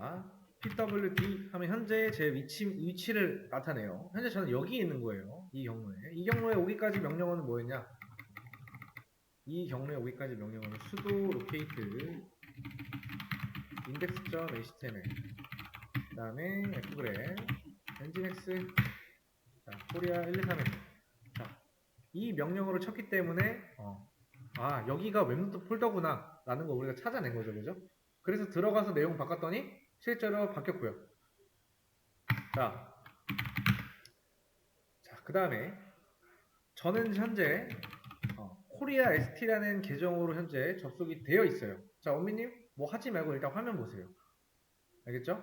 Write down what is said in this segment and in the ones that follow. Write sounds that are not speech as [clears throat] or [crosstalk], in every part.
자, pwd 하면 현재 제 위치, 위치를 나타내요. 현재 저는 여기 있는 거예요. 이 경로에. 이 경로에 오기까지 명령어는 뭐였냐? 이 경로에 오기까지 명령어는 sudo locate index.html 그 다음에 fgrep nginx 자, 코리아 1, 2, 3에 자, 이 명령어를 쳤기 때문에 어, 아 여기가 웹노트 폴더구나 라는 거 우리가 찾아낸 거죠 그죠? 그래서 들어가서 내용 바꿨더니 실제로 바뀌었고요 자, 자, 그 다음에 저는 현재 어, 코리아 ST라는 계정으로 현재 접속이 되어 있어요. 자, 원미님 뭐 하지 말고 일단 화면 보세요. 알겠죠?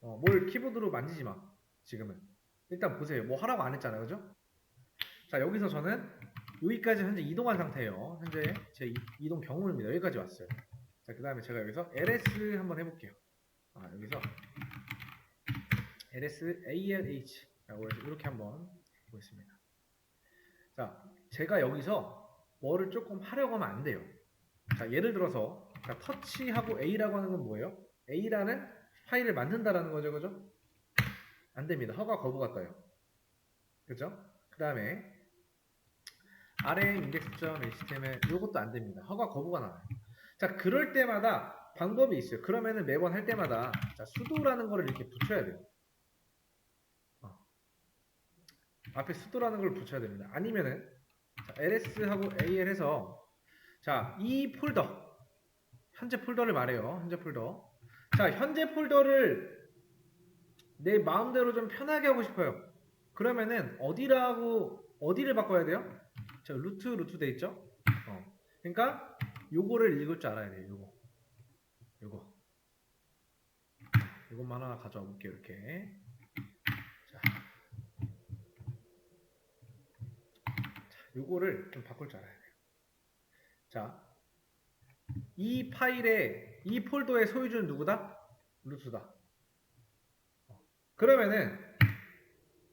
어, 뭘 키보드로 만지지 마. 지금은 일단 보세요. 뭐 하라고 안 했잖아요, 그죠? 자, 여기서 저는 여기까지 현재 이동한 상태예요. 현재 제 이- 이동 경로입니다. 여기까지 왔어요. 자, 그 다음에 제가 여기서 ls 한번 해볼게요. 아, 여기서 ls alh 라고 해서 이렇게 한번 보겠습니다. 자, 제가 여기서 뭐를 조금 하려고 하면 안 돼요. 자, 예를 들어서 자, 터치하고 A라고 하는 건 뭐예요? A라는 파일을 만든다라는 거죠, 그죠? 안 됩니다. 허가 거부가 떠요. 그죠? 그 다음에 rm index.html 이것도 안 됩니다. 허가 거부가 나와요. 자, 그럴 때마다 방법이 있어요. 그러면은 매번 할 때마다 자, sudo라는 거를 이렇게 붙여야 돼요. 어. 앞에 sudo라는 걸 붙여야 됩니다. 아니면은 자, ls하고 al 해서 자, 이 폴더 현재 폴더를 말해요. 현재 폴더. 자, 현재 폴더를 내 마음대로 좀 편하게 하고 싶어요. 그러면은 어디라고 어디를 바꿔야 돼요? 자, 루트 루트 돼 있죠? 어. 그러니까 요거를 읽을 줄 알아야 돼요. 요거. 요거. 요것만 하나 가져와 볼게요. 이렇게. 자. 요거를 좀 바꿀 줄 알아야 돼요. 자, 이 파일의 이 폴더의 소유주는 누구다? 루트다. 어. 그러면은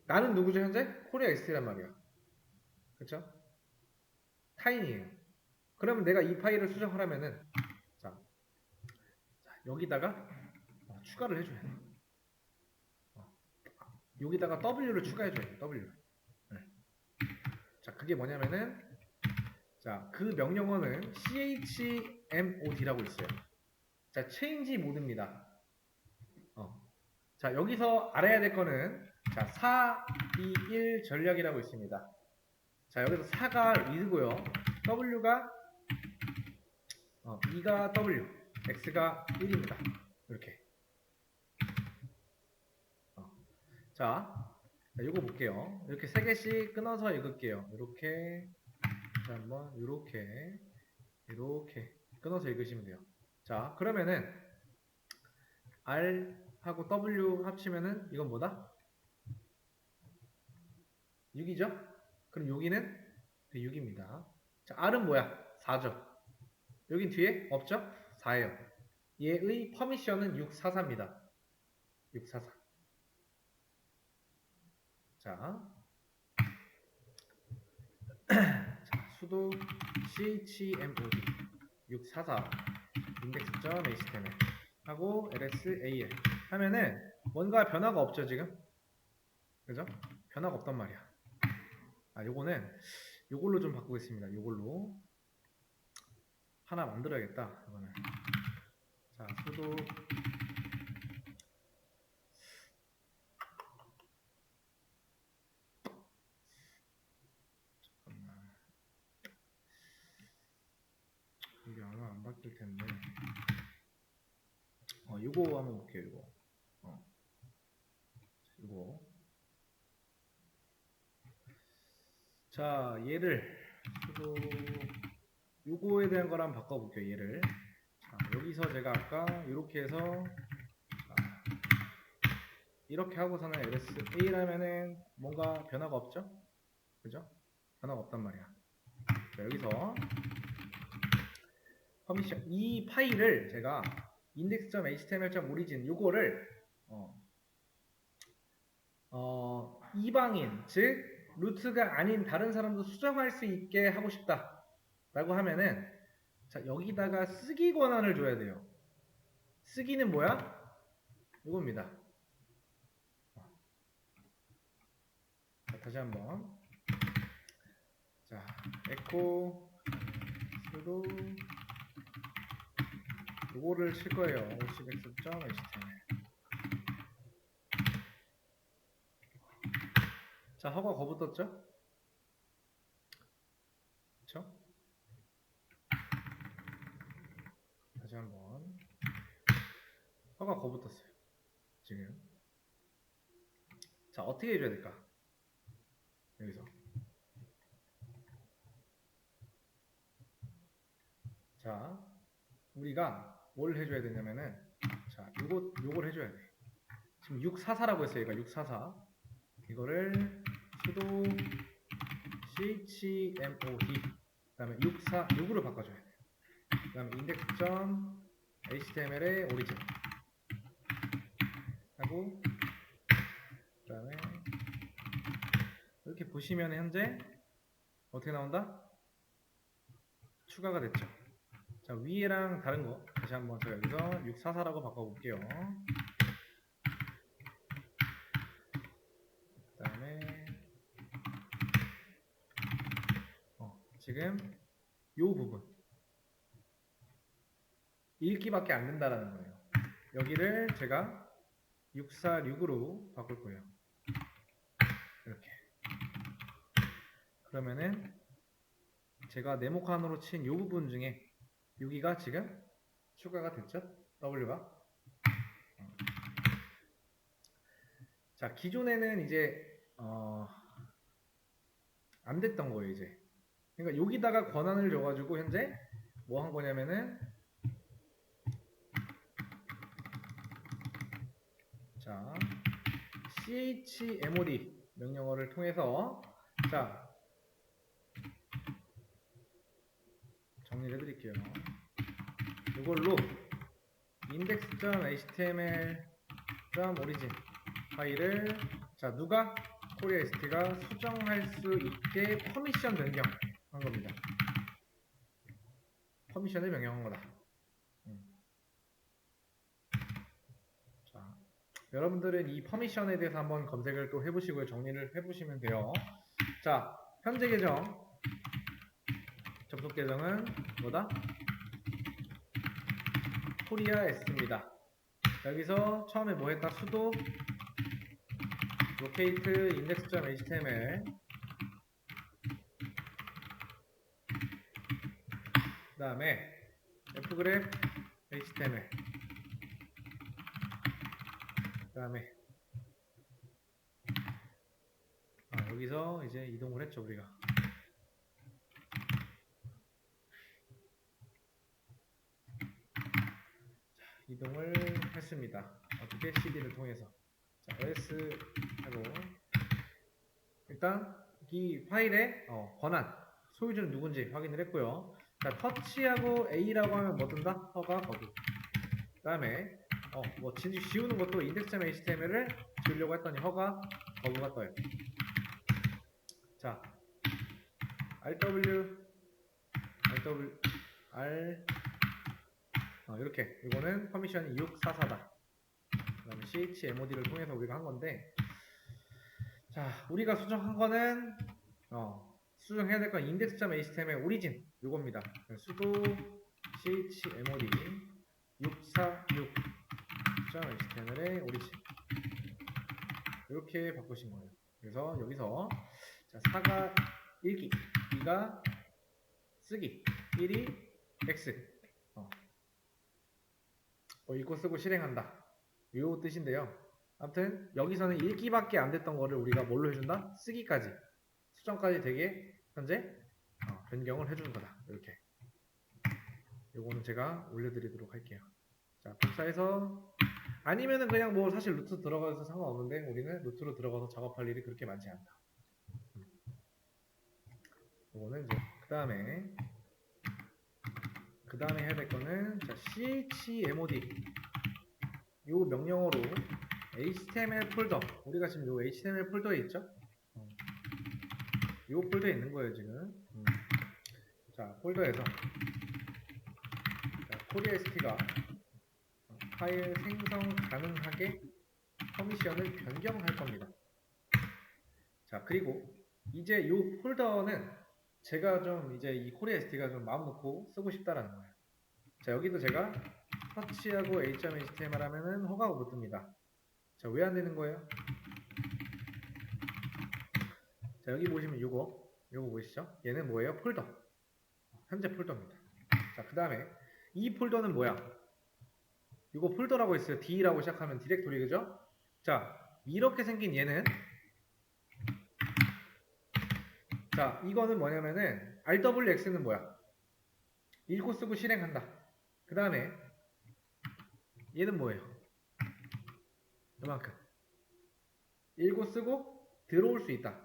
나는 누구죠 현재? 코리아 ST란 말이야. 그쵸? 타인이에요. 그러면 내가 이 파일을 수정하려면은 자, 자, 여기다가 어, 추가를 해줘야 돼. 어. 여기다가 W를 추가해줘야 돼. W. 네. 자, 그게 뭐냐면은 자, 그 명령어는 chmod라고 있어요. 자, change 모드입니다. 어. 자, 여기서 알아야 될 거는 자, 4, 2, 1 전략이라고 있습니다. 자, 여기서 4가 위드고요. W가 어, 2가 W, X가 1입니다. 이렇게. 어. 자, 자, 요거 볼게요. 이렇게 세 개씩 끊어서 읽을게요. 이렇게 자, 한번 이렇게 이렇게 끊어서 읽으시면 돼요. 자, 그러면은 R 하고 W 합치면은 이건 뭐다? 6이죠? 그럼 여기는 6입니다. 자, R은 뭐야? 4죠. 여긴 뒤에 없죠? 4예요. 얘의 퍼미션은 644입니다. 644. 자, [clears throat] 자, sudo chmod 644 index.html 하고 lsal 하면은 뭔가 변화가 없죠 지금 그죠? 변화가 없단 말이야 아 요거는 요걸로 좀 바꾸겠습니다 요걸로 하나 만들어야겠다 이거는 자 sudo 잠깐만 이게 아마 안 바뀔 텐데. 어, 요거 한번 볼게요, 이거. 어. 이거. 자, 얘를, 수도, 요거에 대한 걸 한번 바꿔볼게요, 얘를. 자, 여기서 제가 아까 이렇게 해서, 자, 이렇게 하고서는 LSA라면은 뭔가 변화가 없죠? 그죠? 변화가 없단 말이야. 자, 여기서, 퍼미션 이 파일을 제가 index.html.origin 요거를 어, 어, 이방인 즉 루트가 아닌 다른 사람도 수정할 수 있게 하고 싶다 라고 하면은 자 여기다가 쓰기 권한을 줘야 돼요 쓰기는 뭐야? 이겁니다. 어. 자, 다시 한번. 자, 에코 수도 요거를 칠 거예요. 50x.html. 자, 허가 거부 떴죠? 그쵸? 다시 한번. 허가 거부 떴어요. 지금. 자, 어떻게 해줘야 될까? 여기서. 자, 우리가 뭘 해줘야 되냐면은, 자, 요거, 요걸 해줘야 돼. 지금 644라고 했어요. 얘가 644. 이거를 수도 chmod 그 다음에 646으로 바꿔줘야 돼요. 그 다음에 index.html의 오리진 하고 그 다음에 이렇게 보시면 현재 어떻게 나온다? 추가가 됐죠. 자 위에랑 다른 거 다시 한번 제가 여기서 644라고 바꿔볼게요. 그 다음에 어, 지금 요 부분 읽기밖에 안 된다라는 거예요. 여기를 제가 646으로 바꿀 거예요. 이렇게. 그러면은 제가 네모칸으로 친요 부분 중에 여기가 지금 추가가 됐죠? W가. 어. 자, 기존에는 이제 어, 안 됐던 거예요, 이제. 그러니까 여기다가 권한을 줘가지고 현재 뭐 한 거냐면은 자 chmod 명령어를 통해서 자 정리를 해드릴게요. 이걸로 index.html.origin 파일을 자 누가 코리아 ST가 수정할 수 있게 퍼미션 변경한 겁니다. 퍼미션을 변경한 거다. 음. 자, 여러분들은 이 퍼미션에 대해서 한번 검색을 또 해보시고요. 정리를 해보시면 돼요. 자, 현재 계정 접속 계정은 뭐다? 코리아 S입니다. 여기서 처음에 뭐 했다? 수도 locate index.html 그 다음에 fgrep html 그 다음에 아, 여기서 이제 이동을 했죠 우리가 자, 이동을 했습니다 어떻게 cd를 통해서 자, os 하고 일단 이 파일의 어, 권한 소유주는 누군지 확인을 했고요. 자, 터치하고 A라고 하면 뭐 뜬다? 허가 거부. 그 다음에 어, 뭐 진지 지우는 것도 index.html을 지우려고 했더니 허가 거부가 떠요. 자, rw rw r 어, 이렇게 이거는 퍼미션이 644다. 그 다음에 chmod를 통해서 우리가 한 건데 자 우리가 수정한 거는 어, 수정해야 될건 index.html 오리진 요겁니다 수도 chmod 646.html의 오리진 이렇게 바꾸신 거예요 그래서 여기서 자 4가 읽기 2가 쓰기 1이 x 어. 어, 읽고 쓰고 실행한다 요 뜻인데요. 아무튼 여기서는 읽기밖에 안 됐던 거를 우리가 뭘로 해준다? 쓰기까지 수정까지 되게 현재 어, 변경을 해주는 거다. 이렇게 요거는 제가 올려드리도록 할게요. 자 복사해서 아니면은 그냥 뭐 사실 루트 들어가서 상관없는데 우리는 루트로 들어가서 작업할 일이 그렇게 많지 않다. 음. 요거는 이제 그 다음에 그 다음에 해야 될 거는 자 chmod 요 명령어로 HTML 폴더 우리가 지금 요 HTML 폴더에 있죠? 어. 요 폴더에 있는 거예요 지금 음. 자 폴더에서 자, 코리아 ST가 파일 생성 가능하게 퍼미션을 변경할 겁니다. 자, 그리고 이제 이 폴더는 제가 좀 이제 이 코리아 ST가 좀 마음 놓고 쓰고 싶다라는 거예요. 자, 여기도 제가 터치하고 HTML 하면은 허가가 못 듭니다. 자, 왜 안 되는 거예요? 자, 여기 보시면 요거, 요거 보이시죠? 얘는 뭐예요? 폴더. 현재 폴더입니다. 자, 그 다음에 이 폴더는 뭐야? 이거 폴더라고 있어요. D라고 시작하면 디렉토리, 그죠? 자, 이렇게 생긴 얘는 자, 이거는 뭐냐면은 RWX는 뭐야? 읽고 쓰고 실행한다. 그 다음에 얘는 뭐예요? 이만큼. 읽고 쓰고 들어올 수 있다.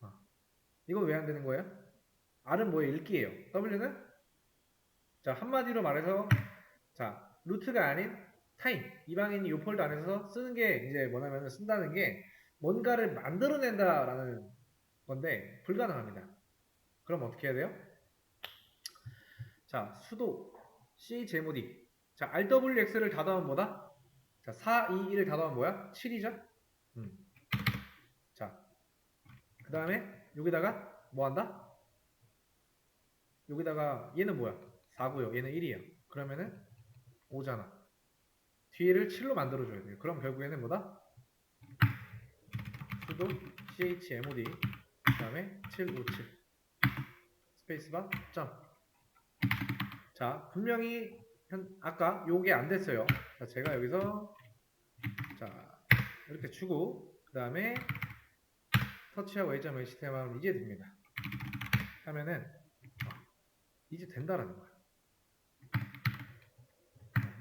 어. 이건 왜 안 되는 거예요? R은 뭐예요? 읽기예요. W는 자 한마디로 말해서 자 루트가 아닌 타임 이방인이 이 폴더 안에서 쓰는 게 이제 뭐냐면 쓴다는 게 뭔가를 만들어낸다라는 건데 불가능합니다. 그럼 어떻게 해야 돼요? 자 수도 chmod 자 rwx를 다 더하면 뭐다? 자 4, 2, 1을 다 더하면 뭐야? 7이죠? 음. 자그 다음에 여기다가 뭐 한다? 여기다가 얘는 뭐야? 4고요. 얘는 1이에요. 그러면은 5잖아. 뒤를 7로 만들어줘야 돼요. 그럼 결국에는 뭐다? 수도 chmod 그 다음에 757 스페이스바 점. 자 분명히 현, 아까 요게 안 됐어요. 자 제가 여기서 자 이렇게 주고 그 다음에 터치하고 HTML 하면 이제 됩니다. 하면은 어, 이제 된다라는 거야.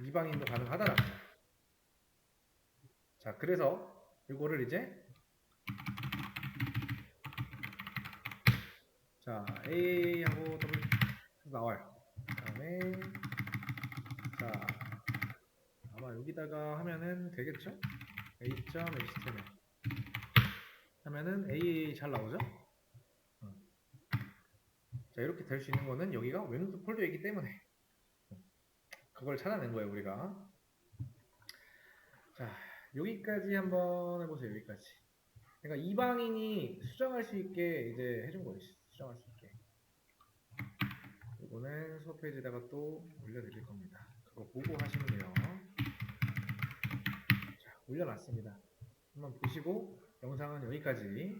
이방인도 가능하다라는 거야. 자, 그래서 이거를 이제 자, A하고 W 나와요. 그다음에 자, 아마 여기다가 하면은 되겠죠? A.html 하면은 AA 잘 나오죠? 어. 자, 이렇게 될 수 있는 거는 여기가 웹노트 폴더이기 때문에 그걸 찾아낸 거예요, 우리가. 자, 여기까지 한번 해보세요, 여기까지. 그러니까 이방인이 수정할 수 있게 이제 해준 거예요, 수정할 수 있게. 이거는 수업 페이지에다가 또 올려드릴 겁니다. 그거 보고 하시면 돼요. 자, 올려놨습니다. 한번 보시고 영상은 여기까지